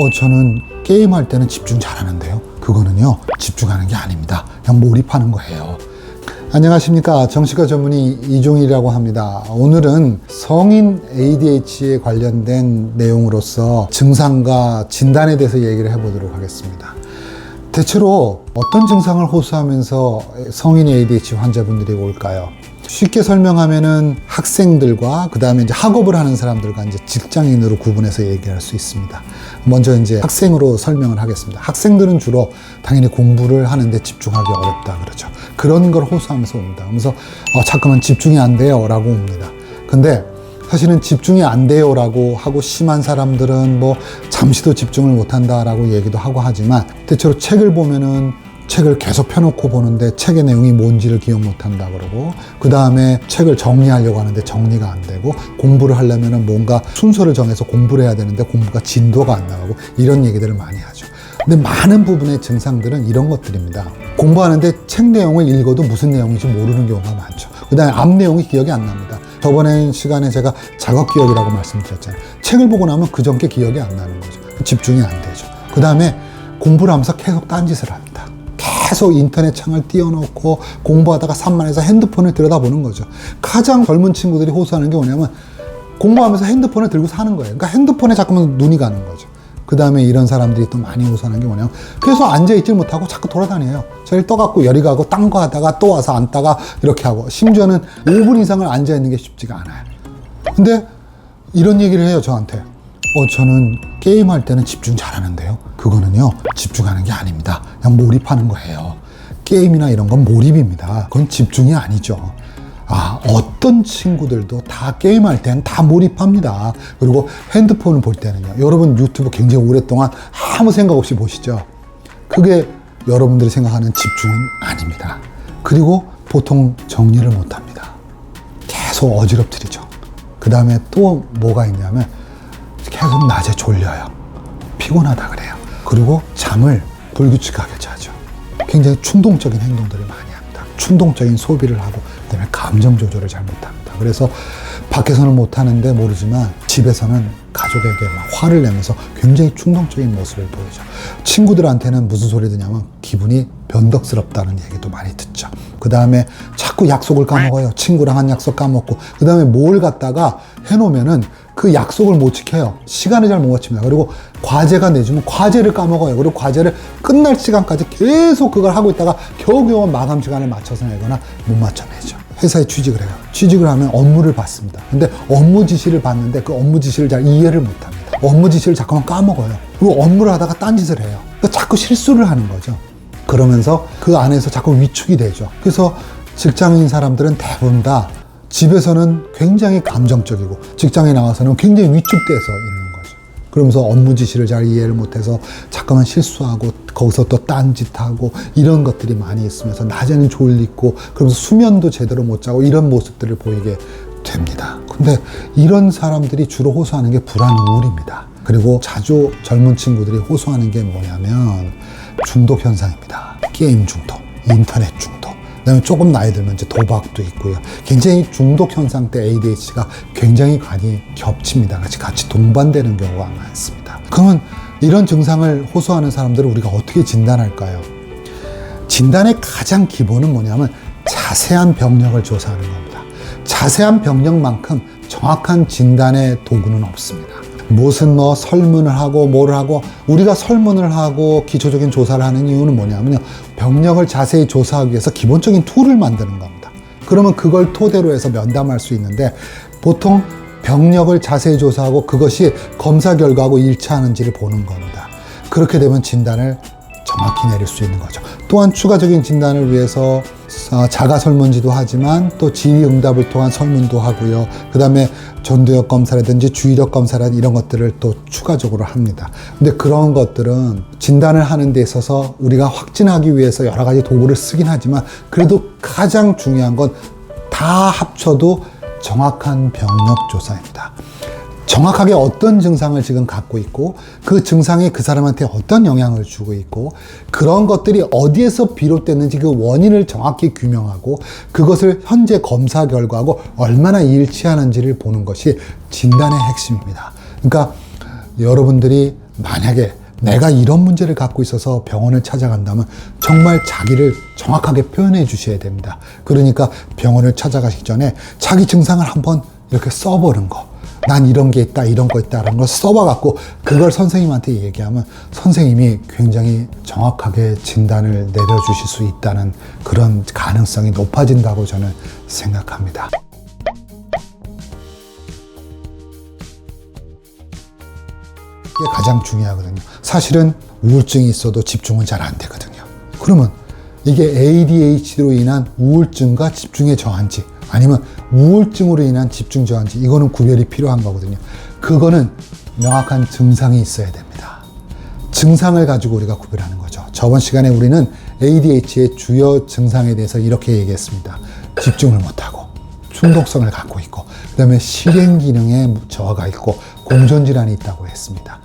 어, 저는 게임할 때는 집중 잘하는데요. 그거는요, 집중하는 게 아닙니다. 그냥 몰입하는 거예요. 안녕하십니까. 정신과 전문의 이종일이라고 합니다. 오늘은 성인 ADHD에 관련된 내용으로서 증상과 진단에 대해서 얘기를 해보도록 하겠습니다. 대체로 어떤 증상을 호소하면서 성인 ADHD 환자분들이 올까요? 쉽게 설명하면은 학생들과 그 다음에 이제 학업을 하는 사람들과 이제 직장인으로 구분해서 얘기할 수 있습니다. 먼저 이제 학생으로 설명을 하겠습니다. 학생들은 주로 당연히 공부를 하는데 집중하기 어렵다 그러죠. 그런 걸 호소하면서 옵니다. 그러면서 어, 잠깐만 집중이 안 돼요라고 옵니다. 근데 사실은 집중이 안 돼요라고 하고 심한 사람들은 뭐 잠시도 집중을 못 한다라고 얘기도 하고 하지만 대체로 책을 보면은 책을 계속 펴놓고 보는데 책의 내용이 뭔지를 기억 못 한다 그러고 그 다음에 책을 정리하려고 하는데 정리가 안 되고 공부를 하려면은 뭔가 순서를 정해서 공부를 해야 되는데 공부가 진도가 안 나가고 이런 얘기들을 많이 하죠. 근데 많은 부분의 증상들은 이런 것들입니다. 공부하는데 책 내용을 읽어도 무슨 내용인지 모르는 경우가 많죠. 그 다음에 앞 내용이 기억이 안 납니다. 저번에 시간에 제가 작업 기억이라고 말씀드렸잖아요. 책을 보고 나면 그 전게 기억이 안 나는 거죠. 집중이 안 되죠. 그 다음에 공부를 하면서 계속 딴짓을 합니다. 계속 인터넷 창을 띄워놓고 공부하다가 산만해서 핸드폰을 들여다보는 거죠. 가장 젊은 친구들이 호소하는 게 뭐냐면 공부하면서 핸드폰을 들고 사는 거예요. 그러니까 핸드폰에 자꾸만 눈이 가는 거죠. 그 다음에 이런 사람들이 또 많이 호소하는 게 뭐냐면 계속 앉아있질 못하고 자꾸 돌아다녀요. 저를 떠갖고 열이 가고 딴 거 하다가 또 와서 앉다가 이렇게 하고 심지어는 5분 이상을 앉아있는 게 쉽지가 않아요. 근데 이런 얘기를 해요, 저한테. 어, 저는 게임할 때는 집중 잘하는데요. 그거는요, 집중하는 게 아닙니다. 그냥 몰입하는 거예요. 게임이나 이런 건 몰입입니다. 그건 집중이 아니죠. 아, 어떤 친구들도 다 게임할 때는 다 몰입합니다. 그리고 핸드폰을 볼 때는요. 여러분 유튜브 굉장히 오랫동안 아무 생각 없이 보시죠. 그게 여러분들이 생각하는 집중은 아닙니다. 그리고 보통 정리를 못 합니다. 계속 어지럽뜨리죠. 그 다음에 또 뭐가 있냐면 계속 낮에 졸려요. 피곤하다 그래요. 그리고 잠을 불규칙하게 자죠. 굉장히 충동적인 행동들을 많이 합니다. 충동적인 소비를 하고 그다음에 감정 조절을 잘 못합니다. 그래서 밖에서는 못하는데 모르지만 집에서는 가족에게 막 화를 내면서 굉장히 충동적인 모습을 보이죠. 친구들한테는 무슨 소리 듣냐면 기분이 변덕스럽다는 얘기도 많이 듣죠. 그 다음에 자꾸 약속을 까먹어요. 친구랑 한 약속 까먹고. 그 다음에 뭘 갖다가 해놓으면은 그 약속을 못 지켜요. 시간을 잘 못 맞춥니다. 그리고 과제가 내주면 과제를 까먹어요. 그리고 과제를 끝날 시간까지 계속 그걸 하고 있다가 겨우겨우 마감 시간을 맞춰서 내거나 못 맞춰 내죠. 회사에 취직을 해요. 취직을 하면 업무를 받습니다. 근데 업무 지시를 받는데 그 업무 지시를 잘 이해를 못 합니다. 업무 지시를 자꾸만 까먹어요. 그리고 업무를 하다가 딴짓을 해요. 그러니까 자꾸 실수를 하는 거죠. 그러면서 그 안에서 자꾸 위축이 되죠. 그래서 직장인 사람들은 대부분 다 집에서는 굉장히 감정적이고 직장에 나와서는 굉장히 위축돼서 있는 거죠. 그러면서 업무 지시를 잘 이해를 못해서 잠깐만 실수하고 거기서 또 딴짓하고 이런 것들이 많이 있으면서 낮에는 졸리고 그러면서 수면도 제대로 못 자고 이런 모습들을 보이게 됩니다. 근데 이런 사람들이 주로 호소하는 게 불안 우울입니다. 그리고 자주 젊은 친구들이 호소하는 게 뭐냐면 중독 현상입니다. 게임 중독, 인터넷 중독. 그다음에 조금 나이 들면 이제 도박도 있고요. 굉장히 중독 현상 때 ADHD가 굉장히 많이 겹칩니다. 같이 같이 동반되는 경우가 많습니다. 그러면 이런 증상을 호소하는 사람들을 우리가 어떻게 진단할까요? 진단의 가장 기본은 뭐냐면 자세한 병력을 조사하는 겁니다. 자세한 병력만큼 정확한 진단의 도구는 없습니다. 무슨 뭐 설문을 하고 뭐를 하고 우리가 설문을 하고 기초적인 조사를 하는 이유는 뭐냐면요. 병력을 자세히 조사하기 위해서 기본적인 툴을 만드는 겁니다. 그러면 그걸 토대로 해서 면담할 수 있는데 보통 병력을 자세히 조사하고 그것이 검사 결과하고 일치하는지를 보는 겁니다. 그렇게 되면 진단을 정확히 내릴 수 있는 거죠. 또한 추가적인 진단을 위해서 어, 자가 설문지도 하지만 또 지휘 응답을 통한 설문도 하고요. 그 다음에 전두엽 검사라든지 주의력 검사라든지 이런 것들을 또 추가적으로 합니다. 근데 그런 것들은 진단을 하는 데 있어서 우리가 확진하기 위해서 여러 가지 도구를 쓰긴 하지만 그래도 가장 중요한 건 다 합쳐도 정확한 병력 조사입니다. 정확하게 어떤 증상을 지금 갖고 있고 그 증상이 그 사람한테 어떤 영향을 주고 있고 그런 것들이 어디에서 비롯됐는지 그 원인을 정확히 규명하고 그것을 현재 검사 결과하고 얼마나 일치하는지를 보는 것이 진단의 핵심입니다. 그러니까 여러분들이 만약에 내가 이런 문제를 갖고 있어서 병원을 찾아간다면 정말 자기를 정확하게 표현해 주셔야 됩니다. 그러니까 병원을 찾아가시기 전에 자기 증상을 한번 이렇게 써보는 거. 난 이런 게 있다, 이런 거 있다라는 걸 써봐갖고 그걸 선생님한테 얘기하면 선생님이 굉장히 정확하게 진단을 내려주실 수 있다는 그런 가능성이 높아진다고 저는 생각합니다. 이게 가장 중요하거든요. 사실은 우울증이 있어도 집중은 잘 안 되거든요. 그러면 이게 ADHD로 인한 우울증과 집중의 저한지 아니면 우울증으로 인한 집중 저한지 이거는 구별이 필요한 거거든요. 그거는 명확한 증상이 있어야 됩니다. 증상을 가지고 우리가 구별하는 거죠. 저번 시간에 우리는 ADHD의 주요 증상에 대해서 이렇게 얘기했습니다. 집중을 못하고 충동성을 갖고 있고 그다음에 실행 기능에 저하가 있고 공전 질환이 있다고 했습니다.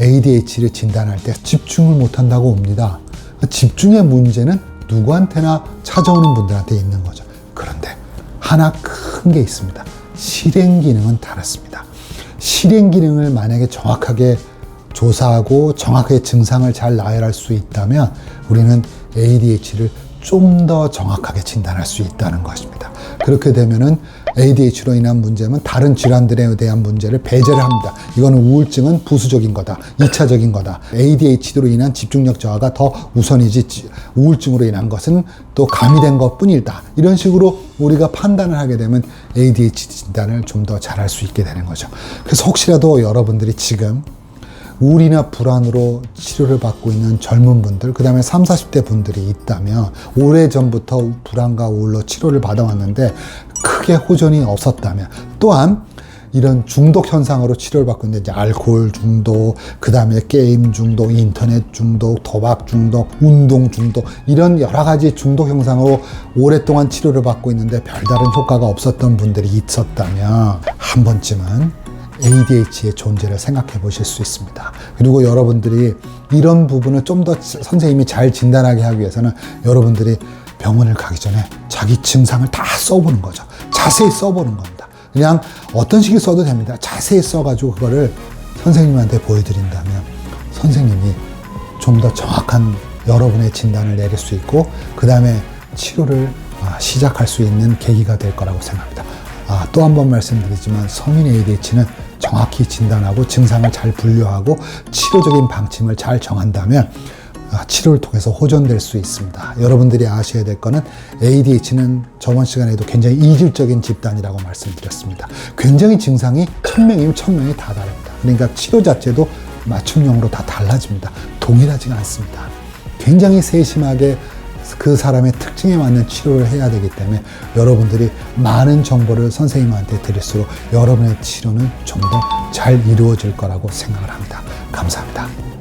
ADHD를 진단할 때 집중을 못한다고 옵니다. 집중의 문제는 누구한테나 찾아오는 분들한테 있는 거죠. 그런데 하나 큰 게 있습니다. 실행 기능은 다릅니다. 실행 기능을 만약에 정확하게 조사하고 정확하게 증상을 잘 나열할 수 있다면 우리는 ADHD를 좀 더 정확하게 진단할 수 있다는 것입니다. 그렇게 되면은 ADHD로 인한 문제면 다른 질환들에 대한 문제를 배제를 합니다. 이거는 우울증은 부수적인 거다. 2차적인 거다. ADHD로 인한 집중력 저하가 더 우선이지 지- 우울증으로 인한 것은 또 가미된 것 뿐이다. 이런 식으로 우리가 판단을 하게 되면 ADHD 진단을 좀 더 잘할 수 있게 되는 거죠. 그래서 혹시라도 여러분들이 지금 우울이나 불안으로 치료를 받고 있는 젊은 분들, 그 다음에 30, 40대 분들이 있다면 오래 전부터 불안과 우울로 치료를 받아왔는데 크게 호전이 없었다면 또한 이런 중독 현상으로 치료를 받고 있는데 이제 알코올 중독, 그 다음에 게임 중독, 인터넷 중독, 도박 중독, 운동 중독 이런 여러 가지 중독 현상으로 오랫동안 치료를 받고 있는데 별다른 효과가 없었던 분들이 있었다면 한 번쯤은 ADHD의 존재를 생각해 보실 수 있습니다. 그리고 여러분들이 이런 부분을 좀 더 선생님이 잘 진단하게 하기 위해서는 여러분들이 병원을 가기 전에 자기 증상을 다 써보는 거죠. 자세히 써보는 겁니다. 그냥 어떤 식이 써도 됩니다. 자세히 써가지고 그거를 선생님한테 보여드린다면 선생님이 좀 더 정확한 여러분의 진단을 내릴 수 있고 그 다음에 치료를 아, 시작할 수 있는 계기가 될 거라고 생각합니다. 아, 또 한 번 말씀드리지만 성인 ADHD는 정확히 진단하고 증상을 잘 분류하고 치료적인 방침을 잘 정한다면 아, 치료를 통해서 호전될 수 있습니다. 여러분들이 아셔야 될 거는 ADHD는 저번 시간에도 굉장히 이질적인 집단이라고 말씀드렸습니다. 굉장히 증상이 천명이면 천명이 다 다릅니다. 그러니까 치료 자체도 맞춤형으로 다 달라집니다. 동일하지가 않습니다. 굉장히 세심하게 그 사람의 특징에 맞는 치료를 해야 되기 때문에 여러분들이 많은 정보를 선생님한테 드릴수록 여러분의 치료는 좀 더 잘 이루어질 거라고 생각을 합니다. 감사합니다.